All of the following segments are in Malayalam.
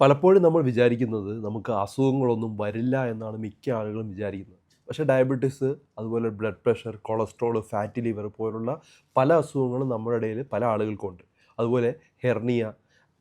പലപ്പോഴും നമ്മൾ വിചാരിക്കുന്നത് നമുക്ക് അസുഖങ്ങളൊന്നും വരില്ല എന്നാണ് മിക്ക ആളുകളും വിചാരിക്കുന്നത്. പക്ഷേ ഡയബറ്റീസ് അതുപോലെ blood pressure cholesterol fatty liver പോലുള്ള പല അസുഖങ്ങളും നമ്മുടെ ഇടയിൽ പല ആളുകൾക്കുണ്ട്. അതുപോലെ ഹെർണിയ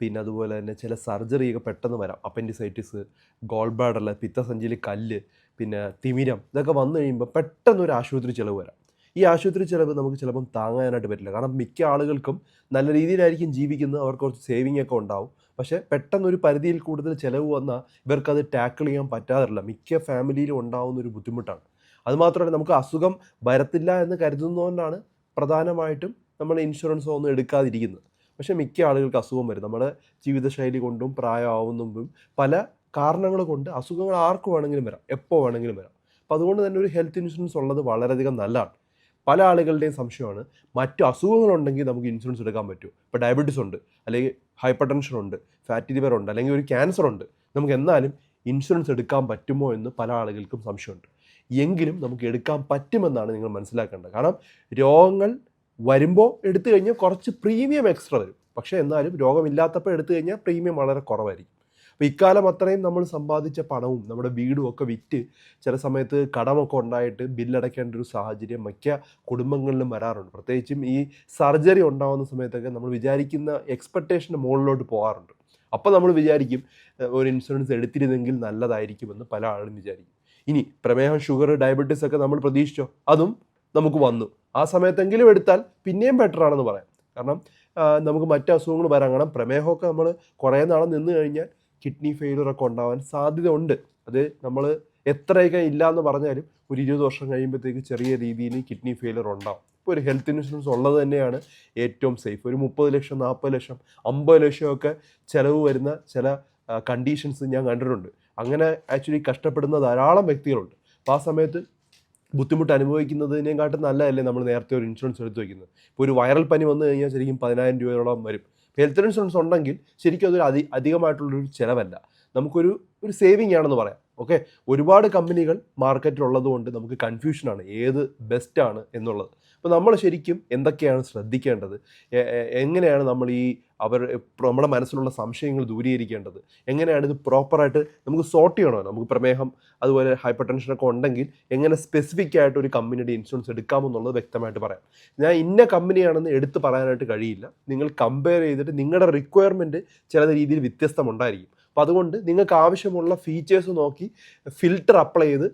പിന്നെ അതുപോലെ തന്നെ ചില സർജറിയൊക്കെ പെട്ടെന്ന് വരാം. അപ്പൻഡിസൈറ്റിസ് ഗോൾ ബ്ലാഡറിൽ പിത്തസഞ്ചിയിൽ കല്ല് പിന്നെ തിമിരം ഇതൊക്കെ വന്നു കഴിയുമ്പോൾ പെട്ടെന്ന് ഒരു ആശുപത്രി ചിലവ് വരാം. ഈ ആശുപത്രി ചിലവ് നമുക്ക് ചിലപ്പം താങ്ങാനായിട്ട് പറ്റില്ല. കാരണം മിക്ക ആളുകൾക്കും നല്ല രീതിയിലായിരിക്കും ജീവിക്കുന്നത്. അവർക്ക് കുറച്ച് സേവിങ് ഒക്കെ ഉണ്ടാവും. പക്ഷേ പെട്ടെന്ന് ഒരു പരിധിയിൽ കൂടുതൽ ചിലവ് വന്നാൽ ഇവർക്കത് ടാക്കിൾ ചെയ്യാൻ പറ്റാറില്ല. മിക്ക ഫാമിലിയിലും ഉണ്ടാവുന്ന ഒരു ബുദ്ധിമുട്ടാണ്. അതുമാത്രമല്ല നമുക്ക് അസുഖം വരത്തില്ല എന്ന് കരുതുന്നതുകൊണ്ടാണ് പ്രധാനമായിട്ടും നമ്മൾ ഇൻഷുറൻസ് ഒന്നും എടുക്കാതിരിക്കുന്നത്. പക്ഷേ മിക്ക ആളുകൾക്ക് അസുഖം വരും. നമ്മുടെ ജീവിതശൈലി കൊണ്ടും പ്രായമാവുന്നതും പല കാരണങ്ങൾ കൊണ്ട് അസുഖങ്ങൾ ആർക്ക് വേണമെങ്കിലും വരാം. എപ്പോൾ വേണമെങ്കിലും വരാം. അപ്പോൾ അതുകൊണ്ട് തന്നെ ഒരു ഹെൽത്ത് ഇൻഷുറൻസ് ഉള്ളത് വളരെയധികം നല്ലതാണ്. പല ആളുകളുടെയും സംശയമാണ്. മറ്റ് അസുഖങ്ങളുണ്ടെങ്കിൽ നമുക്ക് ഇൻഷുറൻസ് എടുക്കാൻ പറ്റുമോ ഇപ്പോൾ ഡയബറ്റീസ് ഉണ്ട് അല്ലെങ്കിൽ ഹൈപ്പർ ടെൻഷൻ ഉണ്ട് ഫാറ്റി ലിവർ ഉണ്ട് അല്ലെങ്കിൽ ഒരു ക്യാൻസർ ഉണ്ട്. നമുക്ക് എന്നാലും ഇൻഷുറൻസ് എടുക്കാൻ പറ്റുമോ എന്ന് പല ആളുകൾക്കും സംശയമുണ്ട്. എങ്കിലും നമുക്ക് എടുക്കാൻ പറ്റുമെന്നാണ് നിങ്ങൾ മനസ്സിലാക്കേണ്ടത്. കാരണം രോഗങ്ങൾ വരുമ്പോൾ എടുത്തു കഴിഞ്ഞാൽ കുറച്ച് പ്രീമിയം എക്സ്ട്രാ വരും. പക്ഷേ എന്നാലും രോഗമില്ലാത്തപ്പോൾ എടുത്തു കഴിഞ്ഞാൽ പ്രീമിയം വളരെ കുറവായിരിക്കും. അപ്പോൾ ഇക്കാലം അത്രയും നമ്മൾ സമ്പാദിച്ച പണവും നമ്മുടെ വീടും ഒക്കെ വിറ്റ് ചില സമയത്ത് കടമൊക്കെ ഉണ്ടായിട്ട് ബില്ലടയ്ക്കേണ്ട ഒരു സാഹചര്യം മിക്ക കുടുംബങ്ങളിലും വരാറുണ്ട്. പ്രത്യേകിച്ചും ഈ സർജറി ഉണ്ടാകുന്ന സമയത്തൊക്കെ നമ്മൾ വിചാരിക്കുന്ന എക്സ്പെക്റ്റേഷന്റെ മുകളിലോട്ട് പോകാറുണ്ട്. അപ്പോൾ നമ്മൾ വിചാരിക്കും "ഏഹ്, ഒരു ഇൻഷുറൻസ് എടുത്തിരുന്നെങ്കിൽ നല്ലതായിരിക്കുമെന്ന് പല ആളുകളും വിചാരിക്കും. ഇനി പ്രമേഹം ഷുഗർ ഡയബറ്റീസ് ഒക്കെ നമ്മൾ പ്രതീക്ഷിച്ചോ? അതും നമുക്ക് വന്നു. ആ സമയത്തെങ്കിലും എടുത്താൽ പിന്നെയും ബെറ്റർ ആണെന്ന് പറയാം. കാരണം നമുക്ക് മറ്റ് അസുഖങ്ങൾ വരാം കാരണം പ്രമേഹമൊക്കെ നമ്മൾ കുറേ നാളെ നിന്ന് കഴിഞ്ഞാൽ കിഡ്നി ഫെയിലിയർ ഒക്കെ ഉണ്ടാവാൻ സാധ്യത ഉണ്ട് അത് നമ്മൾ എത്രയൊക്കെ ഇല്ല എന്ന് പറഞ്ഞാലും ഒരു ഇരുപത് വർഷം കഴിയുമ്പോഴത്തേക്ക് ചെറിയ രീതിയിൽ കിഡ്നി ഫെയിലർ ഉണ്ടാവും. ഇപ്പോൾ ഒരു ഹെൽത്ത് ഇൻഷുറൻസ് ഉള്ളത് തന്നെയാണ് ഏറ്റവും സേഫ് ഒരു മുപ്പത് ലക്ഷം നാൽപ്പത് ലക്ഷം അമ്പത് ലക്ഷമൊക്കെ ചിലവ് വരുന്ന ചില കണ്ടീഷൻസ് ഞാൻ കണ്ടിട്ടുണ്ട്. അങ്ങനെ ആക്ച്വലി കഷ്ടപ്പെടുന്ന ധാരാളം വ്യക്തികളുണ്ട്. അപ്പോൾ ആ സമയത്ത് ബുദ്ധിമുട്ട് അനുഭവിക്കുന്നതിനെക്കാട്ടും നല്ലതല്ലേ നമ്മൾ നേരത്തെ ഒരു ഇൻഷുറൻസ് എടുത്ത് വയ്ക്കുന്നത് ഇപ്പോൾ ഒരു വൈറൽ പനി വന്നു കഴിഞ്ഞാൽ ശരിക്കും പതിനായിരം രൂപയോളം വരും. ഹെൽത്ത് ഇൻഷുറൻസ് ഉണ്ടെങ്കിൽ ശരിക്കും അതൊരു അധി അധികമായിട്ടുള്ളൊരു ചിലവല്ല. നമുക്കൊരു ഒരു സേവിങ് ആണെന്ന് പറയാം. ഓക്കെ ഒരുപാട് കമ്പനികൾ മാർക്കറ്റിലുള്ളത് കൊണ്ട് നമുക്ക് കൺഫ്യൂഷനാണ് ഏത് ബെസ്റ്റാണ് എന്നുള്ളത്. അപ്പോൾ നമ്മൾ ശരിക്കും എന്തൊക്കെയാണ് ശ്രദ്ധിക്കേണ്ടത്? എങ്ങനെയാണ് നമ്മൾ ഈ അവർ നമ്മുടെ മനസ്സിലുള്ള സംശയങ്ങൾ ദൂരീകരിക്കേണ്ടത്? എങ്ങനെയാണ് ഇത് പ്രോപ്പറായിട്ട് നമുക്ക് സോർട്ട് ചെയ്യണോ? നമുക്ക് പ്രമേഹം അതുപോലെ ഹൈപ്പർ ടെൻഷനൊക്കെ ഉണ്ടെങ്കിൽ എങ്ങനെ സ്പെസിഫിക് ആയിട്ട് ഒരു കമ്പനിയുടെ ഇൻഷുറൻസ് എടുക്കാമെന്നുള്ളത് വ്യക്തമായിട്ട് പറയാം. ഞാൻ ഇന്ന കമ്പനിയാണെന്ന് എടുത്ത് പറയാനായിട്ട് കഴിയില്ല. നിങ്ങൾ കമ്പയർ ചെയ്തിട്ട് നിങ്ങളുടെ റിക്വയർമെന്റ് ചില രീതിയിൽ വ്യത്യസ്തമുണ്ടായിരിക്കും. അപ്പോൾ അതുകൊണ്ട് നിങ്ങൾക്ക് ആവശ്യമുള്ള ഫീച്ചേഴ്സ് നോക്കി ഫിൽറ്റർ അപ്ലൈ ചെയ്ത്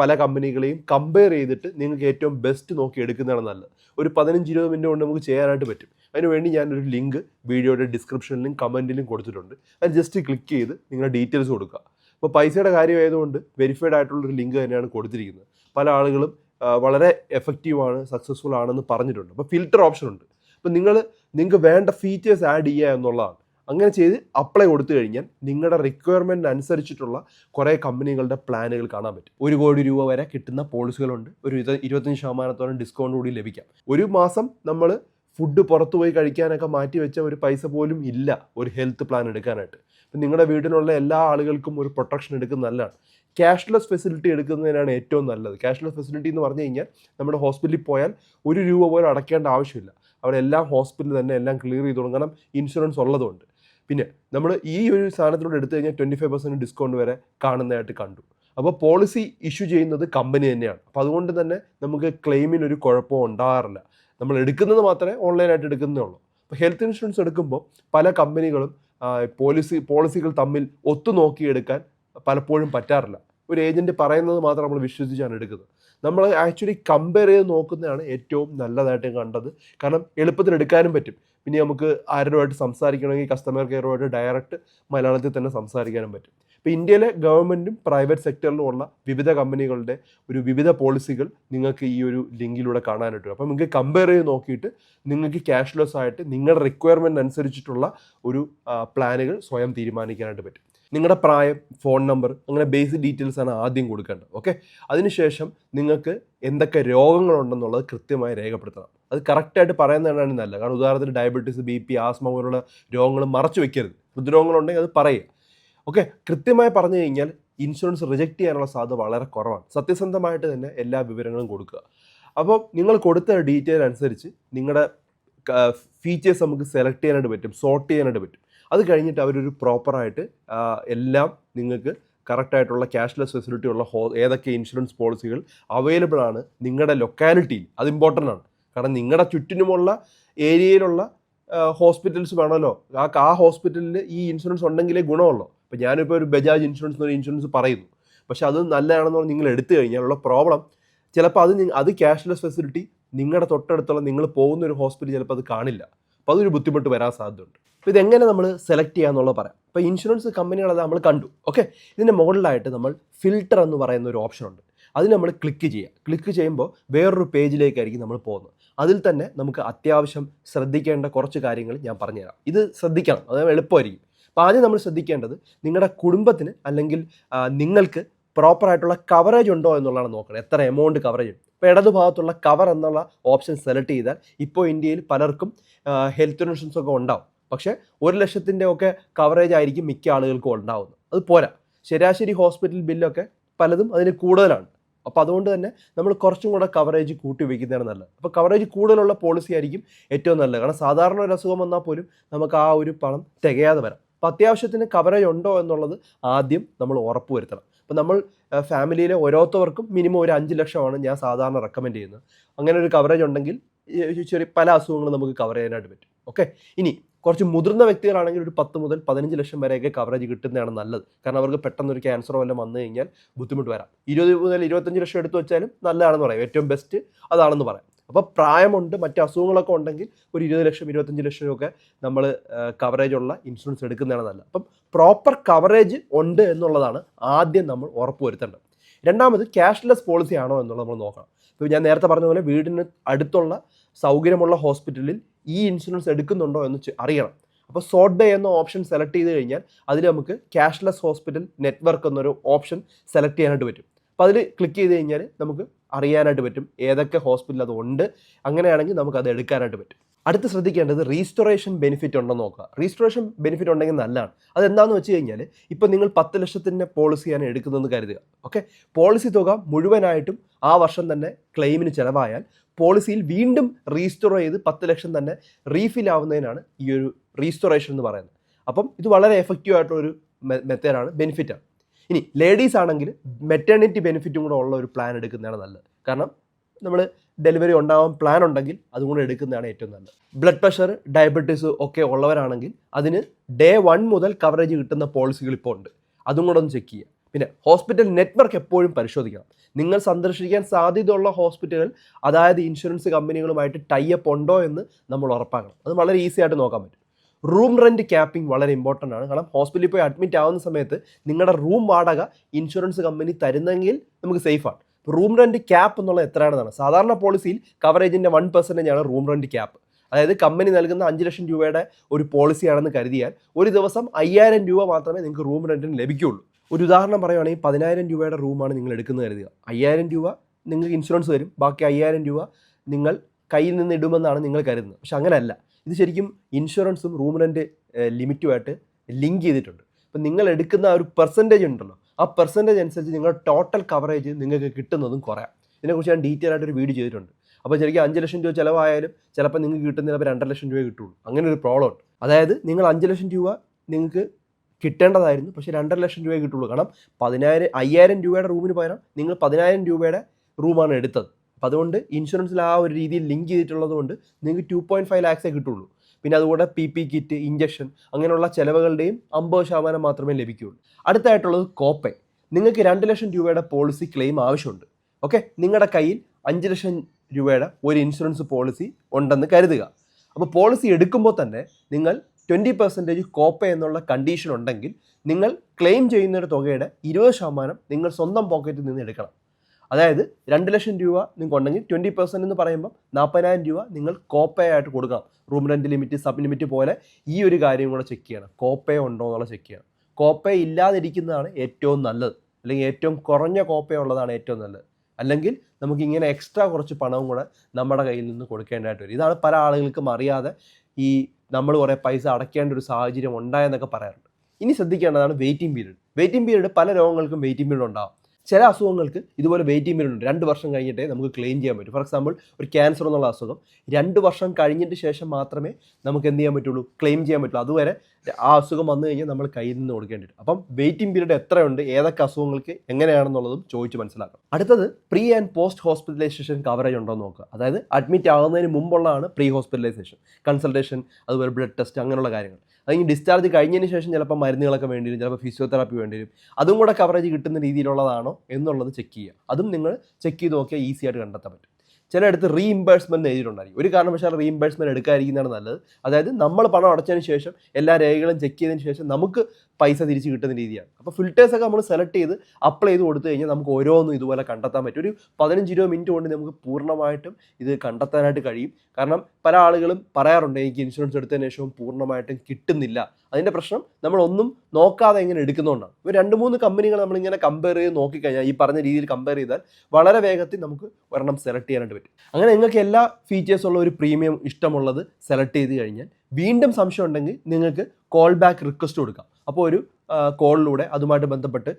പല കമ്പനികളെയും കമ്പയർ ചെയ്തിട്ട് നിങ്ങൾക്ക് ഏറ്റവും ബെസ്റ്റ് നോക്കി എടുക്കുന്നതാണ് നല്ലത്. ഒരു പതിനഞ്ച് ഇരുപത് മിനിറ്റ് കൊണ്ട് നമുക്ക് ചെയ്യാനായിട്ട് പറ്റും. അതിനുവേണ്ടി ഞാനൊരു ലിങ്ക് വീഡിയോയുടെ ഡിസ്ക്രിപ്ഷനിലും കമന്റിലും കൊടുത്തിട്ടുണ്ട്. അത് ജസ്റ്റ് ക്ലിക്ക് ചെയ്ത് നിങ്ങളുടെ ഡീറ്റെയിൽസ് കൊടുക്കുക. അപ്പോൾ പൈസയുടെ കാര്യമായതുകൊണ്ട് വെരിഫൈഡ് ആയിട്ടുള്ളൊരു ലിങ്ക് തന്നെയാണ് കൊടുത്തിരിക്കുന്നത്. പല ആളുകളും വളരെ എഫക്റ്റീവാണ് സക്സസ്ഫുൾ ആണെന്ന് പറഞ്ഞിട്ടുണ്ട്. അപ്പോൾ ഫിൽറ്റർ ഓപ്ഷൻ ഉണ്ട്. അപ്പോൾ നിങ്ങൾ നിങ്ങൾക്ക് വേണ്ട ഫീച്ചേഴ്സ് ആഡ് ചെയ്യുക എന്നുള്ളതാണ്. അങ്ങനെ ചെയ്ത് അപ്ലൈ കൊടുത്തു കഴിഞ്ഞാൽ നിങ്ങളുടെ റിക്വയർമെന്റ് അനുസരിച്ചിട്ടുള്ള കുറേ കമ്പനികളുടെ പ്ലാനുകൾ കാണാൻ പറ്റും. ഒരു കോടി രൂപ വരെ കിട്ടുന്ന പോളിസികളുണ്ട് ഒരു ഇരുപ- ഇരുപത്തഞ്ച് ശതമാനത്തോളം ഡിസ്കൗണ്ട് കൂടി ലഭിക്കാം. ഒരു മാസം നമ്മൾ ഫുഡ് പുറത്തു പോയി കഴിക്കാനൊക്കെ മാറ്റി വെച്ച ഒരു പൈസ പോലും ഇല്ല ഒരു ഹെൽത്ത് പ്ലാൻ എടുക്കാനായിട്ട്. അപ്പം നിങ്ങളുടെ വീട്ടിലുള്ള എല്ലാ ആളുകൾക്കും ഒരു പ്രൊട്ടക്ഷൻ എടുക്കുന്നത് നല്ലതാണ്. ക്യാഷ്ലെസ് ഫെസിലിറ്റി എടുക്കുന്നതിനാണ് ഏറ്റവും നല്ലത്. ക്യാഷ്ലെസ് ഫെസിലിറ്റി എന്ന് പറഞ്ഞു കഴിഞ്ഞാൽ നമ്മുടെ ഹോസ്പിറ്റലിൽ പോയാൽ ഒരു രൂപ പോലും അടയ്ക്കേണ്ട ആവശ്യമില്ല. അവിടെ എല്ലാം ഹോസ്പിറ്റലിൽ തന്നെ എല്ലാം ക്ലിയർ ചെയ്ത് തുടങ്ങണം ഇൻഷുറൻസ് ഉള്ളതുകൊണ്ട്. പിന്നെ നമ്മൾ ഈ ഒരു സാധനത്തിലൂടെ എടുത്തു കഴിഞ്ഞാൽ ട്വന്റി ഫൈവ് പെർസെന്റ് ഡിസ്കൗണ്ട് വരെ കാണുന്നതായിട്ട് കണ്ടു. അപ്പോൾ പോളിസി ഇഷ്യൂ ചെയ്യുന്നത് കമ്പനി തന്നെയാണ്. അപ്പോൾ അതുകൊണ്ട് തന്നെ നമുക്ക് ക്ലെയിമിനൊരു കുഴപ്പവും ഉണ്ടാകാറില്ല. നമ്മൾ എടുക്കുന്നത് മാത്രമേ ഓൺലൈനായിട്ട് എടുക്കുന്നേ ഉള്ളൂ. അപ്പോൾ ഹെൽത്ത് ഇൻഷുറൻസ് എടുക്കുമ്പോൾ പല കമ്പനികളും പോളിസി പോളിസികൾ തമ്മിൽ ഒത്തുനോക്കി എടുക്കാൻ പലപ്പോഴും പറ്റാറില്ല. ഒരു ഏജന്റ് പറയുന്നത് മാത്രം നമ്മൾ വിശ്വസിച്ചാണ് എടുക്കുന്നത്. നമ്മൾ ആക്ച്വലി കമ്പയർ ചെയ്ത് നോക്കുന്നതാണ് ഏറ്റവും നല്ലതായിട്ട് കണ്ടത്. കാരണം എളുപ്പത്തിൽ എടുക്കാനും പറ്റും. പിന്നെ നമുക്ക് ആരുമായിട്ട് സംസാരിക്കണമെങ്കിൽ കസ്റ്റമർ കെയറുമായിട്ട് ഡയറക്റ്റ് മലയാളത്തിൽ തന്നെ സംസാരിക്കാനും പറ്റും. ഇപ്പോൾ ഇന്ത്യയിലെ ഗവൺമെന്റും പ്രൈവറ്റ് സെക്ടറിലും ഉള്ള വിവിധ കമ്പനികളുടെ ഒരു വിവിധ പോളിസികൾ നിങ്ങൾക്ക് ഈ ഒരു ലിങ്കിലൂടെ കാണാനായിട്ട് വരും അപ്പോൾ നിങ്ങൾക്ക് കമ്പയർ ചെയ്ത് നോക്കിയിട്ട് നിങ്ങൾക്ക് ക്യാഷ്ലെസ് ആയിട്ട് നിങ്ങളുടെ റിക്വയർമെന്റ് അനുസരിച്ചിട്ടുള്ള ഒരു പ്ലാനുകൾ സ്വയം തീരുമാനിക്കാനായിട്ട് പറ്റും. നിങ്ങളുടെ പ്രായം ഫോൺ നമ്പർ അങ്ങനെ ബേസിക് ഡീറ്റെയിൽസ് ആണ് ആദ്യം കൊടുക്കേണ്ടത് ഓക്കെ അതിനുശേഷം നിങ്ങൾക്ക് എന്തൊക്കെ രോഗങ്ങളുണ്ടെന്നുള്ളത് കൃത്യമായി രേഖപ്പെടുത്തണം. അത് കറക്റ്റായിട്ട് പറയുന്നതാണ് നല്ലത്. കാരണം ഉദാഹരണത്തിന് ഡയബറ്റീസ് ബി പി ആസ്മ പോലുള്ള രോഗങ്ങൾ മറച്ചു വെക്കരുത്. ഹൃദ്രോഗങ്ങളുണ്ടെങ്കിൽ അത് പറയുക. ഓക്കെ കൃത്യമായി പറഞ്ഞു കഴിഞ്ഞാൽ ഇൻഷുറൻസ് റിജക്റ്റ് ചെയ്യാനുള്ള സാധ്യത വളരെ കുറവാണ്. സത്യസന്ധമായിട്ട് തന്നെ എല്ലാ വിവരങ്ങളും കൊടുക്കുക. അപ്പോൾ നിങ്ങൾ കൊടുത്ത ഡീറ്റെയിൽ അനുസരിച്ച് നിങ്ങളുടെ ഫീച്ചേഴ്സ് നമുക്ക് സെലക്ട് ചെയ്യാനായിട്ട് പറ്റും സോർട്ട് ചെയ്യാനായിട്ട് പറ്റും. അത് കഴിഞ്ഞിട്ട് അവരൊരു പ്രോപ്പറായിട്ട് എല്ലാം നിങ്ങൾക്ക് കറക്റ്റായിട്ടുള്ള ക്യാഷ്ലെസ് ഫെസിലിറ്റി ഉള്ള ഹോ ഏതൊക്കെ ഇൻഷുറൻസ് പോളിസികൾ അവൈലബിൾ ആണ് നിങ്ങളുടെ ലൊക്കാലിറ്റിയിൽ അത് ഇമ്പോർട്ടന്റ് ആണ്. കാരണം നിങ്ങളുടെ ചുറ്റിനുമുള്ള ഏരിയയിലുള്ള ഹോസ്പിറ്റൽസ് വേണമല്ലോ. ആ ആ ഹോസ്പിറ്റലിൽ ഈ ഇൻഷുറൻസ് ഉണ്ടെങ്കിലേ ഗുണമുള്ളൂ. അപ്പോൾ ഞാനിപ്പോൾ ഒരു ബജാജ് ഇൻഷുറൻസ് എന്നൊരു ഇൻഷുറൻസ് പറയുന്നു. പക്ഷേ അത് നല്ലതാണെന്ന് നിങ്ങൾ എടുത്തു കഴിഞ്ഞാലുള്ള പ്രോബ്ലം ചിലപ്പോൾ അത് അത് ക്യാഷ്ലെസ് ഫെസിലിറ്റി നിങ്ങളുടെ തൊട്ടടുത്തുള്ള നിങ്ങൾ പോകുന്ന ഒരു ഹോസ്പിറ്റൽ ചിലപ്പോൾ അത് കാണില്ല. അപ്പോൾ അതൊരു ബുദ്ധിമുട്ട് വരാൻ സാധ്യതയുണ്ട്. അപ്പോൾ ഇതെങ്ങനെ നമ്മൾ സെലക്ട് ചെയ്യാന്നുള്ളത് പറയാം. അപ്പോൾ ഇൻഷുറൻസ് കമ്പനികളത് നമ്മൾ കണ്ടു. ഓക്കെ ഇതിന്റെ മുകളിലായിട്ട് നമ്മൾ ഫിൽട്ടർ എന്ന് പറയുന്ന ഒരു ഓപ്ഷൻ ഉണ്ട്. അതിൽ നമ്മൾ ക്ലിക്ക് ചെയ്യുക. ക്ലിക്ക് ചെയ്യുമ്പോൾ വേറൊരു പേജിലേക്കായിരിക്കും നമ്മൾ പോകുന്നത്. അതിൽ തന്നെ നമുക്ക് അത്യാവശ്യം ശ്രദ്ധിക്കേണ്ട കുറച്ച് കാര്യങ്ങൾ ഞാൻ പറഞ്ഞുതരാം. ഇത് ശ്രദ്ധിക്കണം. അത് എളുപ്പമായിരിക്കും. അപ്പോൾ ആദ്യം നമ്മൾ ശ്രദ്ധിക്കേണ്ടത് നിങ്ങളുടെ കുടുംബത്തിന് അല്ലെങ്കിൽ നിങ്ങൾക്ക് പ്രോപ്പറായിട്ടുള്ള കവറേജ് ഉണ്ടോ എന്നുള്ളതാണ് നോക്കണം. എത്ര എമൗണ്ട് കവറേജ് ഉണ്ട്. ഇപ്പോൾ ഇടതു ഭാഗത്തുള്ള കവർ എന്നുള്ള ഓപ്ഷൻ സെലക്ട് ചെയ്താൽ ഇപ്പോൾ ഇന്ത്യയിൽ പലർക്കും ഹെൽത്ത് ഇൻഷുറൻസ് ഒക്കെ ഉണ്ടാവും. പക്ഷേ ഒരു ലക്ഷത്തിന്റെ ഒക്കെ കവറേജ് ആയിരിക്കും മിക്ക ആളുകൾക്കും ഉണ്ടാവുന്നത്. അത് പോരാ. ശരാശരി ഹോസ്പിറ്റൽ ബില്ലൊക്കെ പലതും അതിന് കൂടുതലാണ്. അപ്പോൾ അതുകൊണ്ട് തന്നെ നമ്മൾ കുറച്ചും കൂടെ കവറേജ് കൂട്ടി വയ്ക്കുന്നതാണ് നല്ലത്. അപ്പോൾ കവറേജ് കൂടുതലുള്ള പോളിസി ആയിരിക്കും ഏറ്റവും നല്ലത്. കാരണം സാധാരണ ഒരു അസുഖം വന്നാൽ പോലും നമുക്ക് ആ ഒരു പണം തികയാതെ വരാം. അപ്പോൾ അത്യാവശ്യത്തിന് കവറേജ് ഉണ്ടോ എന്നുള്ളത് ആദ്യം നമ്മൾ ഉറപ്പ് വരുത്തണം. അപ്പോൾ നമ്മൾ ഫാമിലിയിലെ ഓരോരുത്തവർക്കും മിനിമം ഒരു അഞ്ച് ലക്ഷമാണ് ഞാൻ സാധാരണ റെക്കമെൻഡ് ചെയ്യുന്നത്. അങ്ങനെ ഒരു കവറേജ് ഉണ്ടെങ്കിൽ ചെറിയ പല അസുഖങ്ങളും നമുക്ക് കവർ ചെയ്യാനായിട്ട് പറ്റും. ഓക്കെ ഇനി കുറച്ച് മുതിർന്ന വ്യക്തികളാണെങ്കിൽ ഒരു പത്ത് മുതൽ പതിനഞ്ച് ലക്ഷം വരെയൊക്കെ കവറേജ് കിട്ടുന്നതാണ് നല്ലത്. കാരണം അവർക്ക് പെട്ടെന്ന് ഒരു ക്യാൻസറോ വല്ലതും വന്നു കഴിഞ്ഞാൽ ബുദ്ധിമുട്ട് വരാം. ഇരുപത് മുതൽ ഇരുപത്തഞ്ച് ലക്ഷം എടുത്തു വെച്ചാലും നല്ലതാണെന്ന് പറയാം. ഏറ്റവും ബെസ്റ്റ് അതാണെന്ന് പറയാം. അപ്പോൾ പ്രായമുണ്ട് മറ്റ് അസുഖങ്ങളൊക്കെ ഉണ്ടെങ്കിൽ ഒരു ഇരുപത് ലക്ഷം ഇരുപത്തഞ്ച് ലക്ഷമൊക്കെ നമ്മൾ കവറേജ് ഉള്ള ഇൻഷുറൻസ് എടുക്കുന്നതാണ് നല്ലത്. അപ്പം പ്രോപ്പർ കവറേജ് ഉണ്ട് എന്നുള്ളതാണ് ആദ്യം നമ്മൾ ഉറപ്പ് വരുത്തേണ്ടത് രണ്ടാമത് ക്യാഷ്ലെസ് പോളിസി ആണോ എന്നുള്ളത് നമ്മൾ നോക്കണം. ഇപ്പോൾ ഞാൻ നേരത്തെ പറഞ്ഞ പോലെ വീടിന് അടുത്തുള്ള സൗകര്യമുള്ള ഹോസ്പിറ്റലിൽ ഈ ഇൻഷുറൻസ് എടുക്കുന്നുണ്ടോ എന്ന് അറിയണം. അപ്പോൾ സോട്ട് ബേ എന്ന ഓപ്ഷൻ സെലക്ട് ചെയ്ത് കഴിഞ്ഞാൽ അതിൽ നമുക്ക് ക്യാഷ്ലെസ് ഹോസ്പിറ്റൽ നെറ്റ്വർക്ക് എന്നൊരു ഓപ്ഷൻ സെലക്ട് ചെയ്യാനായിട്ട് പറ്റും. അപ്പോൾ അതിൽ ക്ലിക്ക് ചെയ്ത് കഴിഞ്ഞാൽ നമുക്ക് അറിയാനായിട്ട് പറ്റും ഏതൊക്കെ ഹോസ്പിറ്റൽ അത് ഉണ്ട്. അങ്ങനെയാണെങ്കിൽ നമുക്ക് അത് എടുക്കാനായിട്ട് പറ്റും. അടുത്ത് ശ്രദ്ധിക്കേണ്ടത് റീസ്റ്റോറേഷൻ ബെനിഫിറ്റ് ഉണ്ടോ നോക്കുക. റീസ്റ്റോറേഷൻ ബെനിഫിറ്റ് ഉണ്ടെങ്കിൽ നല്ലതാണ്. അതെന്താണെന്ന് വെച്ച് കഴിഞ്ഞാൽ ഇപ്പോൾ നിങ്ങൾ പത്ത് ലക്ഷത്തിന്റെ പോളിസിയാണ് എടുക്കുന്നതെന്ന് കരുതുക. ഓക്കെ പോളിസി തുക മുഴുവനായിട്ടും ആ വർഷം തന്നെ ക്ലെയിമിന് ചിലവായാൽ പോളിസിയിൽ വീണ്ടും റീസ്റ്റോർ ചെയ്ത് പത്ത് ലക്ഷം തന്നെ റീഫിൽ ആവുന്നതിനാണ് ഈ ഒരു റീസ്റ്റോറേഷൻ എന്ന് പറയുന്നത്. അപ്പം ഇത് വളരെ എഫക്റ്റീവ് ആയിട്ടുള്ള ഒരു മെത്തേഡാണ് ബെനിഫിറ്റാണ് ഇനി ലേഡീസ് ആണെങ്കിൽ മെറ്റേണിറ്റി ബെനിഫിറ്റും കൂടെ ഉള്ള ഒരു പ്ലാൻ എടുക്കുന്നതാണ് നല്ലത്. കാരണം നമ്മൾ ഡെലിവറി ഉണ്ടാവാൻ പ്ലാൻ ഉണ്ടെങ്കിൽ അതും കൂടെ എടുക്കുന്നതാണ് ഏറ്റവും നല്ലത്. ബ്ലഡ് പ്രഷർ ഡയബറ്റീസ് ഒക്കെ ഉള്ളവരാണെങ്കിൽ അതിന് ഡേ വൺ മുതൽ കവറേജ് കിട്ടുന്ന പോളിസികൾ ഇപ്പോൾ ഉണ്ട്. അതും കൂടെ ഒന്ന് ചെക്ക് ചെയ്യുക. പിന്നെ ഹോസ്പിറ്റൽ നെറ്റ്വർക്ക് എപ്പോഴും പരിശോധിക്കണം. നിങ്ങൾ സന്ദർശിക്കാൻ സാധ്യതയുള്ള ഹോസ്പിറ്റലുകൾ അതായത് ഇൻഷുറൻസ് കമ്പനികളുമായിട്ട് ടൈ അപ്പ് ഉണ്ടോ എന്ന് നമ്മൾ ഉറപ്പാക്കണം. അത് വളരെ ഈസി ആയിട്ട് നോക്കാൻ പറ്റും. റൂം റെന്റ് ക്യാപ്പിംഗ് വളരെ ഇമ്പോർട്ടന്റ് ആണ്. കാരണം ഹോസ്പിറ്റലിൽ പോയി അഡ്മിറ്റ് ആവുന്ന സമയത്ത് നിങ്ങളുടെ റൂം വാടക ഇൻഷുറൻസ് കമ്പനി തരുന്നെങ്കിൽ നമുക്ക് സേഫാണ് റൂം റെന്റ് ക്യാപ്പ് എന്നുള്ളത് എത്രയാണെന്നാണ്. സാധാരണ പോളിസിയിൽ കവറേജിന്റെ വൺ പെർസെന്റേജ് ആണ് റൂം റെന്റ് ക്യാപ്പ് അതായത് കമ്പനി നൽകുന്ന അഞ്ച് ലക്ഷം രൂപയുടെ ഒരു പോളിസിയാണെന്ന് കരുതിയാൽ ഒരു ദിവസം അയ്യായിരം രൂപ മാത്രമേ നിങ്ങൾക്ക് റൂം റെന്റിന് ലഭിക്കുകയുള്ളൂ. ഒരു ഉദാഹരണം പറയുകയാണെങ്കിൽ പതിനായിരം രൂപയുടെ റൂമാണ് നിങ്ങൾ എടുക്കുന്നത് കരുതുക. അയ്യായിരം രൂപ നിങ്ങൾക്ക് ഇൻഷുറൻസ് വരും. ബാക്കി അയ്യായിരം രൂപ നിങ്ങൾ കയ്യിൽ നിന്ന് ഇടുമെന്നാണ് നിങ്ങൾ കരുതുന്നത്. പക്ഷെ അങ്ങനെയല്ല. ഇത് ശരിക്കും ഇൻഷുറൻസും റൂം റെന്റ് ലിമിറ്റുമായിട്ട് ലിങ്ക് ചെയ്തിട്ടുണ്ട്. അപ്പം നിങ്ങൾ എടുക്കുന്ന ഒരു പെർസെന്റേജ് ഉണ്ടല്ലോ. ആ പെർസെന്റേജ് അനുസരിച്ച് നിങ്ങളുടെ ടോട്ടൽ കവറേജ് നിങ്ങൾക്ക് കിട്ടുന്നതും കുറയാം. ഇതിനെക്കുറിച്ച് ഞാൻ ഡീറ്റെയിൽ ആയിട്ട് ഒരു വീഡിയോ ചെയ്തിട്ടുണ്ട്. അപ്പോൾ ശരിക്കും അഞ്ച് ലക്ഷം രൂപ ചിലവായാലും ചിലപ്പോൾ നിങ്ങൾക്ക് കിട്ടുന്ന ചിലപ്പോൾ രണ്ടര ലക്ഷം രൂപ കിട്ടുള്ളൂ. അങ്ങനെ ഒരു പ്രോബ്ലം ഉണ്ട്. അതായത് നിങ്ങൾ അഞ്ച് ലക്ഷം രൂപ നിങ്ങൾക്ക് കിട്ടേണ്ടതായിരുന്നു പക്ഷേ രണ്ടര ലക്ഷം രൂപയെ കിട്ടുള്ളൂ. കാരണം പതിനായിരം അയ്യായിരം രൂപയുടെ റൂമിന് പകരം നിങ്ങൾ പതിനായിരം രൂപയുടെ റൂമാണ് എടുത്തത്. അപ്പോൾ അതുകൊണ്ട് ഇൻഷുറൻസിൽ ആ ഒരു രീതിയിൽ ലിങ്ക് ചെയ്തിട്ടുള്ളത് കൊണ്ട് നിങ്ങൾക്ക് ടു പോയിന്റ് ഫൈവ് ലാക്സേ കിട്ടുള്ളൂ. പിന്നെ അതുകൂടെ പി പി കിറ്റ് ഇഞ്ചക്ഷൻ അങ്ങനെയുള്ള ചിലവുകളുടെയും അമ്പത് ശതമാനം മാത്രമേ ലഭിക്കുകയുള്ളൂ. അടുത്തായിട്ടുള്ളത് കോപ്പേ നിങ്ങൾക്ക് രണ്ട് ലക്ഷം രൂപയുടെ പോളിസി ക്ലെയിം ആവശ്യമുണ്ട്. ഓക്കെ നിങ്ങളുടെ കയ്യിൽ അഞ്ച് ലക്ഷം രൂപയുടെ ഒരു ഇൻഷുറൻസ് പോളിസി ഉണ്ടെന്ന് കരുതുക. അപ്പോൾ പോളിസി എടുക്കുമ്പോൾ തന്നെ നിങ്ങൾ ട്വന്റി പെർസെന്റേജ് കോപ്പ എന്നുള്ള കണ്ടീഷൻ ഉണ്ടെങ്കിൽ നിങ്ങൾ ക്ലെയിം ചെയ്യുന്നൊരു തുകയുടെ ഇരുപത് ശതമാനം നിങ്ങൾ സ്വന്തം പോക്കറ്റിൽ നിന്ന് എടുക്കണം. അതായത് രണ്ട് ലക്ഷം രൂപ നിങ്ങൾക്ക് ഉണ്ടെങ്കിൽ ട്വന്റി പെർസെന്റ് എന്ന് പറയുമ്പോൾ നാൽപ്പതിനായിരം രൂപ നിങ്ങൾ കോപ്പേ ആയിട്ട് കൊടുക്കാം room rent limit sub limit പോലെ ഈ ഒരു കാര്യം കൂടെ ചെക്ക് ചെയ്യണം. കോപ്പേ ഉണ്ടോ എന്നുള്ള ചെക്ക് ചെയ്യണം. കോപ്പേ ഇല്ലാതിരിക്കുന്നതാണ് ഏറ്റവും നല്ലത്. അല്ലെങ്കിൽ ഏറ്റവും കുറഞ്ഞ കോപ്പേ ഉള്ളതാണ് ഏറ്റവും നല്ലത്. അല്ലെങ്കിൽ നമുക്കിങ്ങനെ എക്സ്ട്രാ കുറച്ച് പണവും കൂടെ നമ്മുടെ കയ്യിൽ നിന്ന് കൊടുക്കേണ്ടതായിട്ട് വരും. ഇതാണ് പല ആളുകൾക്കും അറിയാതെ ഈ നമ്മൾ കുറേ പൈസ അടയ്ക്കേണ്ട ഒരു സാഹചര്യം ഉണ്ടായെന്നൊക്കെ പറയാറുണ്ട്. ഇനി ശ്രദ്ധിക്കേണ്ടതാണ് വെയിറ്റിംഗ് പീരീഡ് വെയിറ്റിംഗ് പീരീഡ് പല രോഗങ്ങൾക്കും വെയിറ്റിംഗ് പീരീഡ് ഉണ്ടാവും. ചില അസുഖങ്ങൾക്ക് ഇതുപോലെ വെയിറ്റിംഗ് പീരീഡ് ഉണ്ട് രണ്ട് വർഷം കഴിഞ്ഞിട്ടേ നമുക്ക് ക്ലെയിം ചെയ്യാൻ പറ്റൂ. ഫോർ എക്സാമ്പിൾ ഒരു ക്യാൻസർ എന്നുള്ള അസുഖം രണ്ട് വർഷം കഴിഞ്ഞിട്ട് ശേഷം മാത്രമേ നമുക്ക് എന്ത് ചെയ്യാൻ പറ്റുള്ളൂ? ക്ലെയിം ചെയ്യാൻ പറ്റുള്ളൂ. അതുവരെ ആ അസുഖം വന്നു കഴിഞ്ഞാൽ നമ്മൾ കയ്യിൽ നിന്ന് കൊടുക്കേണ്ടി വരും. അപ്പം വെയിറ്റിംഗ് പീരീഡ് എത്രയുണ്ട്? ഏതൊക്കെ അസുഖങ്ങൾക്ക് എങ്ങനെയാണെന്നുള്ളതും ചോദിച്ച് മനസ്സിലാക്കണം. അടുത്തത് pre and post hospitalisation coverage ഉണ്ടോ നോക്കുക. അതായത് അഡ്മിറ്റ് ആകുന്നതിന് മുമ്പുള്ളതാണ് പ്രീ ഹോസ്പിറ്റലൈസേഷൻ കൺസൾട്ടേഷൻ അതുപോലെ ബ്ലഡ് ടെസ്റ്റ് അങ്ങനെയുള്ള കാര്യങ്ങൾ. അത് കഴിഞ്ഞ് ഡിസ്ചാർജ് കഴിഞ്ഞതിന് ശേഷം ചിലപ്പോൾ മരുന്നുകളൊക്കെ വേണ്ടി വരും ചിലപ്പോൾ ഫിസിയോതെറാപ്പി വേണ്ടി വരും. അതും കൂടെ കവറേജ് കിട്ടുന്ന രീതിയിലുള്ളതാണോ എന്നുള്ളത് ചെക്ക് ചെയ്യുക. അതും നിങ്ങൾ ചെക്ക് ചെയ്ത് നോക്കിയാൽ ഈസി ആയിട്ട് കണ്ടെത്താൻ പറ്റും. ചിലയിടത്ത് റീഇംബേഴ്സ്മെന്റ് എഴുതിയിട്ടുണ്ടായിരിക്കും. ഒരു കാരണവശാലും റീഇംബേഴ്സ്മെന്റ് എടുക്കാതിരിക്കുന്നതാണ് നല്ലത്. അതായത് നമ്മൾ പണം അടച്ചതിന് ശേഷം എല്ലാ രേഖകളും ചെക്ക് ചെയ്തതിന് ശേഷം നമുക്ക് പൈസ തിരിച്ച് കിട്ടുന്ന രീതിയാണ്. അപ്പോൾ ഫിൽറ്റേഴ്സൊക്കെ നമ്മൾ സെലക്ട് ചെയ്ത് അപ്ലൈ ചെയ്ത് കൊടുത്തു കഴിഞ്ഞാൽ നമുക്ക് ഓരോന്നും ഇതുപോലെ കണ്ടെത്താൻ പറ്റും. ഒരു പതിനഞ്ച് ഇരുപത് മിനിറ്റ് കൊണ്ട് നമുക്ക് പൂർണമായിട്ടും ഇത് കണ്ടെത്താനായിട്ട് കഴിയും. കാരണം പല ആളുകളും പറയാറുണ്ട് എനിക്ക് ഇൻഷുറൻസ് എടുത്തതിന് ശേഷവും പൂർണമായിട്ടും കിട്ടുന്നില്ല. അതിന്റെ പ്രശ്നം നമ്മളൊന്നും നോക്കാതെ ഇങ്ങനെ എടുക്കുന്നതുകൊണ്ടാണ്. ഇപ്പോൾ രണ്ട് മൂന്ന് കമ്പനികൾ നമ്മളിങ്ങനെ കമ്പയർ ചെയ്ത് നോക്കിക്കഴിഞ്ഞാൽ ഈ പറഞ്ഞ രീതിയിൽ കമ്പയർ ചെയ്താൽ വളരെ വേഗത്തിൽ നമുക്ക് ഒരെണ്ണം സെലക്ട് ചെയ്യാനായിട്ട് പറ്റും. അങ്ങനെ നിങ്ങൾക്ക് എല്ലാ ഫീച്ചേഴ്സ് ഉള്ള ഒരു പ്രീമിയം ഇഷ്ടമുള്ളത് സെലക്ട് ചെയ്ത് കഴിഞ്ഞാൽ വീണ്ടും സംശയം ഉണ്ടെങ്കിൽ നിങ്ങൾക്ക് കോൾ ബാക്ക് റിക്വസ്റ്റ് കൊടുക്കാം. അപ്പോൾ ഒരു കോളിലൂടെ അതുമായിട്ട് ബന്ധപ്പെട്ട്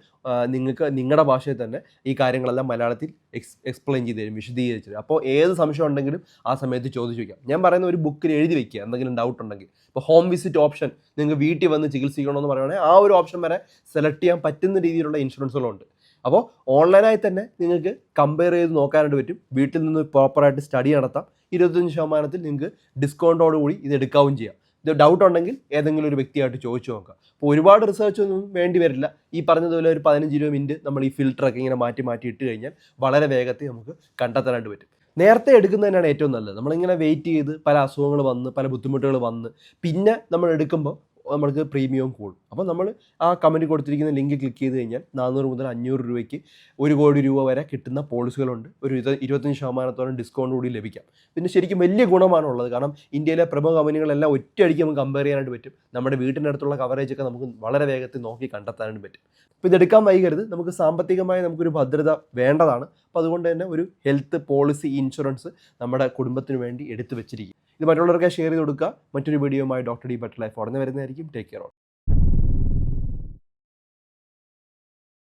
നിങ്ങൾക്ക് നിങ്ങളുടെ ഭാഷയിൽ തന്നെ ഈ കാര്യങ്ങളെല്ലാം മലയാളത്തിൽ എക്സ് എക്സ്പ്ലെയിൻ ചെയ്ത് തരും വിശദീകരിച്ച് തരും. അപ്പോൾ ഏത് സംശയം ഉണ്ടെങ്കിലും ആ സമയത്ത് ചോദിച്ചു വയ്ക്കാം ഞാൻ പറയുന്ന ഒരു ബുക്കിൽ എഴുതി വെക്കുക എന്തെങ്കിലും ഡൗട്ട് ഉണ്ടെങ്കിൽ. ഇപ്പോൾ ഹോം വിസിറ്റ് ഓപ്ഷൻ നിങ്ങൾക്ക് വീട്ടിൽ വന്ന് ചികിത്സിക്കണമെന്ന് പറയുകയാണെങ്കിൽ ആ ഒരു ഓപ്ഷൻ വരെ സെലക്ട് ചെയ്യാൻ പറ്റുന്ന രീതിയിലുള്ള ഇൻഷുറൻസുകളുണ്ട് അപ്പോൾ ഓൺലൈനായി തന്നെ നിങ്ങൾക്ക് കമ്പയർ ചെയ്ത് നോക്കാനായിട്ട് പറ്റും. വീട്ടിൽ നിന്ന് പ്രോപ്പറായിട്ട് സ്റ്റഡി നടത്താം. ഇരുപത്തഞ്ച് ശതമാനത്തിൽ നിങ്ങൾക്ക് ഡിസ്കൗണ്ടോടുകൂടി ഇത് എടുക്കാവും ചെയ്യാം. ഇത് ഡൗട്ട് ഉണ്ടെങ്കിൽ ഏതെങ്കിലും ഒരു വ്യക്തിയായിട്ട് ചോദിച്ചു നോക്കാം. അപ്പോൾ ഒരുപാട് റിസർച്ച് ഒന്നും വേണ്ടി വരില്ല. ഈ പറഞ്ഞതുപോലെ ഒരു പതിനഞ്ച് ഇരുപത് മിനിറ്റ് നമ്മൾ ഈ ഫിൽട്ടറൊക്കെ ഇങ്ങനെ മാറ്റി മാറ്റി ഇട്ട് കഴിഞ്ഞാൽ വളരെ വേഗത്തിൽ നമുക്ക് കണ്ടെത്താനായിട്ട് പറ്റും. നേരത്തെ എടുക്കുന്നതന്നെയാണ് ഏറ്റവും നല്ലത്. നമ്മളിങ്ങനെ വെയിറ്റ് ചെയ്ത് പല അസുഖങ്ങൾ വന്ന് പല ബുദ്ധിമുട്ടുകൾ വന്ന് പിന്നെ നമ്മൾ എടുക്കുമ്പോൾ നമ്മൾക്ക് പ്രീമിയം കൂടും. അപ്പോൾ നമ്മൾ ആ കമന്റ് കൊടുത്തിരിക്കുന്ന ലിങ്ക് ക്ലിക്ക് ചെയ്ത് കഴിഞ്ഞാൽ നാനൂറ് മുതൽ അഞ്ഞൂറ് രൂപയ്ക്ക് ഒരു കോടി രൂപ വരെ കിട്ടുന്ന പോളിസികളുണ്ട് ഒരു ഇരുപത് ഇരുപത്തഞ്ച് ശതമാനത്തോളം ഡിസ്കൗണ്ട് കൂടി ലഭിക്കാം. പിന്നെ ശരിക്കും വലിയ ഗുണമാണ് ഉള്ളത് കാരണം ഇന്ത്യയിലെ പ്രമുഖ കമ്പനികളെല്ലാം ഒറ്റയടിക്ക് നമുക്ക് കമ്പയർ ചെയ്യാനായിട്ട് പറ്റും. നമ്മുടെ വീട്ടിന്റെ അടുത്തുള്ള കവറേജൊക്കെ നമുക്ക് വളരെ വേഗത്തിൽ നോക്കി കണ്ടെത്താനായിട്ട് പറ്റും. അപ്പോൾ ഇതെടുക്കാൻ വൈകരുത്. നമുക്ക് സാമ്പത്തികമായി നമുക്കൊരു ഭദ്രത വേണ്ടതാണ്. അപ്പോൾ അതുകൊണ്ട് തന്നെ ഒരു ഹെൽത്ത് പോളിസി ഇൻഷുറൻസ് നമ്മുടെ കുടുംബത്തിന് വേണ്ടി എടുത്തു വെച്ചിരിക്കും. ഇത് മറ്റുള്ളവർക്ക് ഷെയർ ചെയ്ത് കൊടുക്കുക. മറ്റൊരു വീഡിയോയുമായി ഡോക്ടർ ഡി ബട്ട് ലൈഫ് ഉടനെ വരുന്നതായിരിക്കും. Take care